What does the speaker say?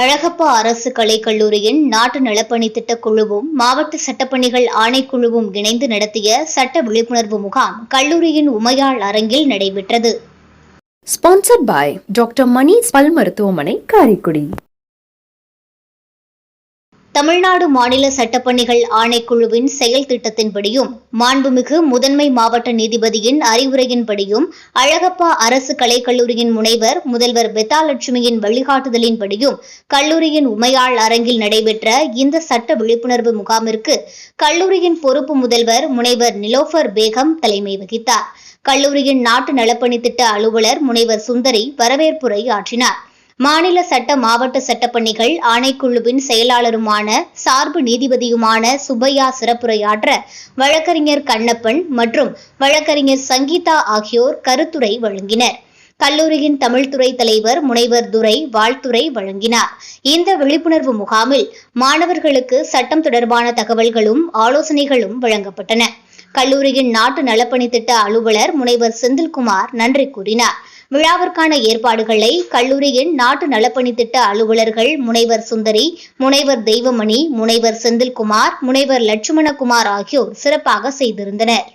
அழகப்பா அரசு கலைக்கல்லூரியின் நாட்டு நலப்பணி திட்டக் குழுவும் மாவட்ட சட்டப்பணிகள் ஆணைக்குழுவும் இணைந்து நடத்திய சட்ட விழிப்புணர்வு முகாம் கல்லூரியின் உமையாள் அரங்கில் நடைபெற்றது. ஸ்பான்சர்ட் பாய் டாக்டர் மணி பல் மருத்துவமனை காரைக்குடி தமிழ்நாடு மாநில சட்டப்பணிகள் ஆணைக்குழுவின் செயல் திட்டத்தின்படியும் மாண்புமிகு முதன்மை மாவட்ட நீதிபதியின் அறிவுரையின்படியும் அழகப்பா அரசு கலைக்கல்லூரியின் முனைவர் முதல்வர் பெத்தாலட்சுமியின் வழிகாட்டுதலின்படியும் கல்லூரியின் உமையாள் அரங்கில் நடைபெற்ற இந்த சட்ட விழிப்புணர்வு முகாமிற்கு கல்லூரியின் பொறுப்பு முதல்வர் முனைவர் நிலோஃபர் பேகம் தலைமை வகித்தார். கல்லூரியின் நாட்டு நலப்பணி திட்ட அலுவலர் முனைவர் சுந்தரி வரவேற்புரை ஆற்றினார். மாநில சட்ட மாவட்ட சட்டப்பணிகள் ஆணைக்குழுவின் செயலாளருமான சார்பு நீதிபதியுமான சுப்பையா சிறப்புரையாற்ற வழக்கறிஞர் கண்ணப்பன் மற்றும் வழக்கறிஞர் சங்கீதா ஆகியோர் கருத்துரை வழங்கினர். கல்லூரியின் தமிழ்துறை தலைவர் முனைவர் துரை வாழ்த்துரை வழங்கினார். இந்த விழிப்புணர்வு முகாமில் மாணவர்களுக்கு சட்டம் தொடர்பான தகவல்களும் ஆலோசனைகளும் வழங்கப்பட்டன. கல்லூரியின் நாட்டு நலப்பணி திட்ட அலுவலர் முனைவர் செந்தில்குமார் நன்றி கூறினார். விழாவிற்கான ஏற்பாடுகளை கல்லூரியின் நாட்டு நலப்பணி திட்ட அலுவலர்கள் முனைவர் சுந்தரி முனைவர் தெய்வமணி முனைவர் செந்தில்குமார் முனைவர் லட்சுமணகுமார் ஆகியோர் சிறப்பாக செய்திருந்தனர்.